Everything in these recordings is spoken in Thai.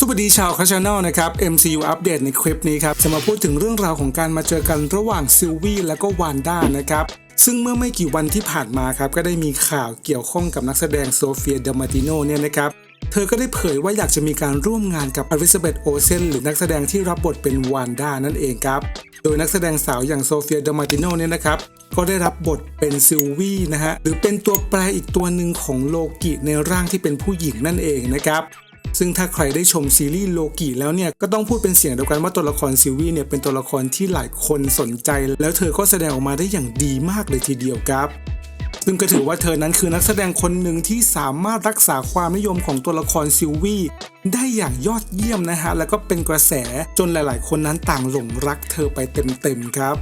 สวัสดีชาวคาชานอลนะครับ MCU อัปเดตในคลิปนี้ครับ จะมาพูดถึงเรื่องราวของการมาเจอกันระหว่างซิลวี่และก็วานด้านะครับซึ่งเมื่อไม่กี่วันที่ผ่านมาครับ ก็ได้มีข่าวเกี่ยวข้องกับนักแสดงโซเฟียเดมาติโนเนี่ยนะครับ เธอก็ได้เผยว่าอยากจะมีการร่วมงานกับอลิซาเบธโอเซนหรือนักแสดงที่รับบทเป็นวานด้านั่นเองครับ โดยนักแสดงสาวอย่างโซเฟียเดมาติโนเนี่ยนะครับก็ได้รับบทเป็นซิลวี่นะฮะหรือเป็นตัวแปรอีกตัวหนึ่งของโลกิในร่างที่เป็นผู้หญิงนั่นเองนะครับ ซึ่งถ้าใครได้ชมซีรีส์โลกิแล้วเนี่ยก็ต้องพูดเป็นเสียงเดียวกันว่าตัวละครซิลวี่เนี่ยเป็นตัวละครที่หลายคนสนใจ แล้วเธอก็แสดงออกมาได้อย่างดีมากเลยทีเดียวครับ ซึ่งก็ถือว่าเธอนั้นคือนักแสดงคนหนึ่งที่สามารถรักษาความนิยมของตัวละครซิลวี่ได้อย่างยอดเยี่ยมนะฮะแล้วก็เป็นกระแสจนหลาย ๆ คนนั้นต่างหลงรักเธอไปเต็มๆครับ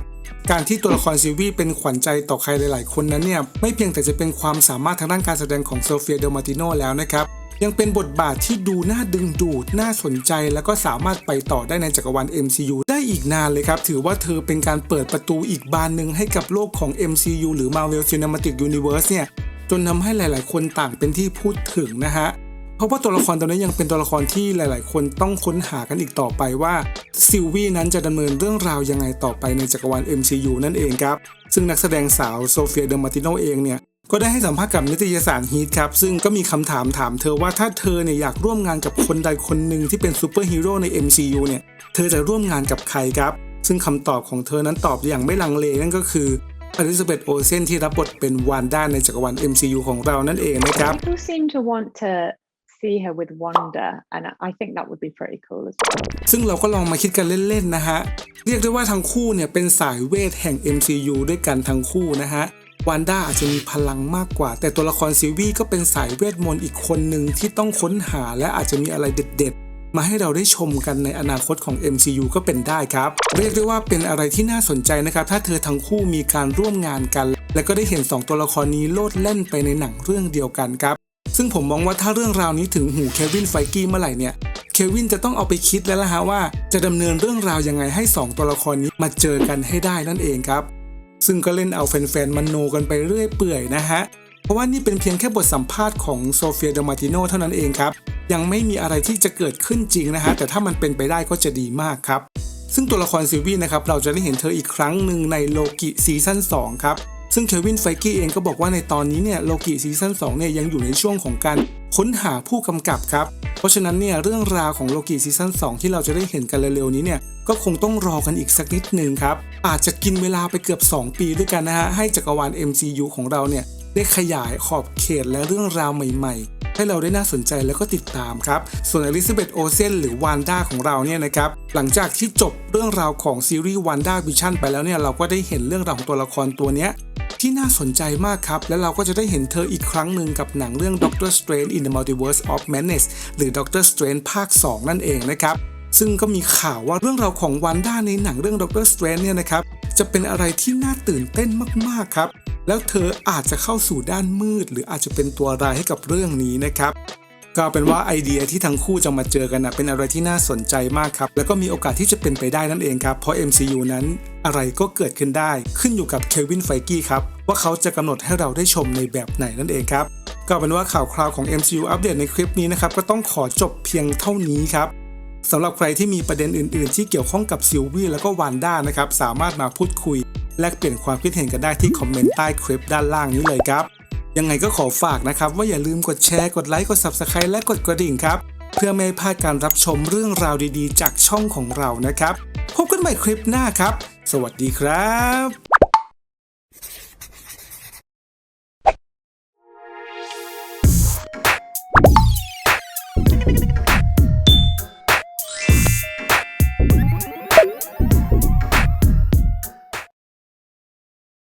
การที่ตัวละครซิลวี่เป็นขวัญใจต่อใครหลาย ๆ คนนั้นเนี่ยไม่เพียงแต่จะเป็นความสามารถทางด้านการแสดงของโซเฟียเดลมาติโนแล้วนะครับ ยังเป็นบทบาทที่ดูน่าดึงดูด น่าสนใจ แล้วก็สามารถไปต่อได้ในจักรวาล MCU ได้อีกนานเลยครับ ถือว่าเธอเป็นการเปิดประตูอีกบานหนึ่งให้กับโลกของ MCU หรือ Marvel Cinematic Universe เนี่ย จนทำให้หลายๆ คนต่างเป็นที่พูดถึงนะฮะ เพราะว่าตัวละครตัวนี้ยังเป็นตัวละครที่หลาย ๆ คนต้องค้นหากันอีกต่อไปว่าซิลวี่นั้นจะดำเนินเรื่องราวยังไงต่อไปในจักรวาล MCU นั่นเองครับ ซึ่งนักแสดงสาวโซเฟียเดอมาติโนเองเนี่ย ก็ได้ให้สัมภาษณ์กับนิตยสารฮีทครับ ซึ่งก็มีคำถามถามเธอว่าถ้าเธอเนี่ยอยากร่วมงานกับคนใดคนหนึ่งที่เป็นซูเปอร์ฮีโร่ใน MCU เนี่ย เธอจะร่วมงานกับใครครับ ซึ่งคำตอบของเธอนั้นตอบอย่างไม่ลังเลนั่นก็คืออลิซาเบธโอเซนที่รับบทเป็นวานด้าในจักรวาล MCU ของเรานั่นเองนะครับ People seem to want to see her with Wanda, and I- I think that would be pretty cool as well. ซึ่งเราก็ลองมาคิดกันเล่นๆนะฮะ เรียกได้ว่าทั้งคู่เนี่ยเป็นสายเวทแห่ง MCU ด้วยกันทั้งคู่นะฮะ วันด้าอาจจะมีพลังมากกว่า แต่ตัวละครซิลวี่ก็เป็นสายเวทมนต์อีกคนหนึ่งที่ต้องค้นหาและอาจจะมีอะไรเด็ดๆ มาให้เราได้ชมกันในอนาคตของ MCU ก็เป็นได้ครับ เรียกได้ว่าเป็นอะไรที่น่าสนใจนะครับ ถ้าเธอทั้งคู่มีการร่วมงานกัน และก็ได้เห็นสองตัวละครนี้โลดแล่นไปในหนังเรื่องเดียวกันครับ ซึ่งผมมองว่าถ้าเรื่องราวนี้ถึงหูเควินไฟกี้เมื่อไหร่เนี่ยเควินจะต้องเอาไปคิดแล้วล่ะฮะว่าจะดำเนินเรื่องราวยังไงให้ 2 ตัวละครนี้มาเจอกันให้ได้นั่นเองครับ ซึ่งก็เล่นเอาแฟนๆมันโนกันไปเรื่อยเปื่อยนะฮะ เพราะว่านี่เป็นเพียงแค่บทสัมภาษณ์ของโซเฟียเดมาติโนเท่านั้นเองครับ ยังไม่มีอะไรที่จะเกิดขึ้นจริงนะฮะ แต่ถ้ามันเป็นไปได้ก็จะดีมากครับ ซึ่งตัวละครซิลวี่นะครับเราจะได้เห็นเธออีกครั้งหนึ่งในโลกิซีซั่น2ครับ ซึ่งเควินไฟกี้เองก็บอกว่าในตอนนี้เนี่ยโลกิซีซั่น2เนี่ยยังอยู่ในช่วงของการค้นหาผู้กำกับครับ เพราะฉะนั้นเนี่ยเรื่องราวของโลกิซีซั่น2ที่เราจะได้เห็นกันเร็วๆนี้เนี่ยก็คงต้องรอกันอีกสักนิดหนึ่งครับ อาจจะกินเวลาไปเกือบ 2 ปีด้วยกันนะฮะให้จักรวาล MCU ของเราเนี่ยได้ขยายขอบเขตและเรื่องราวใหม่ๆ ให้เราได้น่าสนใจแล้วก็ติดตามครับ ส่วนอลิซาเบธโอเซนหรือวานด้าของเราเนี่ยนะครับหลังจากที่จบเรื่องราวของซีรีส์วานด้าวิชั่นไปแล้วเนี่ยเราก็ได้เห็นเรื่องราวของตัวละครตัวเนี้ย ที่น่าสนใจมากครับ และเราก็จะได้เห็นเธออีกครั้งหนึ่งกับหนังเรื่อง Doctor Strange in the Multiverse of Madness หรือ Doctor Strange ภาค 2 นั่นเองนะครับ ซึ่งก็มีข่าวว่าเรื่องราวของวันด้าในหนังเรื่อง Doctor Strange เนี่ยนะครับ จะเป็นอะไรที่น่าตื่นเต้นมากๆครับ แล้วเธออาจจะเข้าสู่ด้านมืด หรืออาจจะเป็นตัวร้ายให้กับเรื่องนี้นะครับ ก็เป็นว่าไอเดียที่ทั้งคู่จะมาเจอกันนะเป็นอะไรที่น่าสนใจมากครับ แล้วก็มีโอกาสที่จะเป็นไปได้นั่นเองครับ เพราะ MCU นั้นอะไรก็เกิดขึ้นได้ ขึ้นอยู่กับเควินไฟกี้ครับว่าเขาจะกำหนดให้เราได้ชมในแบบไหนนั่นเองครับก็เป็นว่าข่าวคราวของ MCU อัปเดตในคลิปนี้นะครับก็ต้องขอจบเพียงเท่านี้ครับสำหรับใครที่มีประเด็นอื่น ๆ ที่เกี่ยวข้องกับซิลวี่แล้วก็วานด้านะครับสามารถมาพูดคุย แลกเปลี่ยนความคิดเห็นกันได้ที่คอมเมนต์ใต้คลิปด้านล่างนี้เลยครับ ยังไงก็ขอฝากนะครับ ว่าอย่าลืมกดแชร์กดไลค์กด Subscribe และกดกระดิ่งครับ เพื่อไม่ให้พลาดการรับชมเรื่องราวดีๆ จากช่องของเรานะครับ พบกันใหม่คลิปหน้าครับ สวัสดีครับ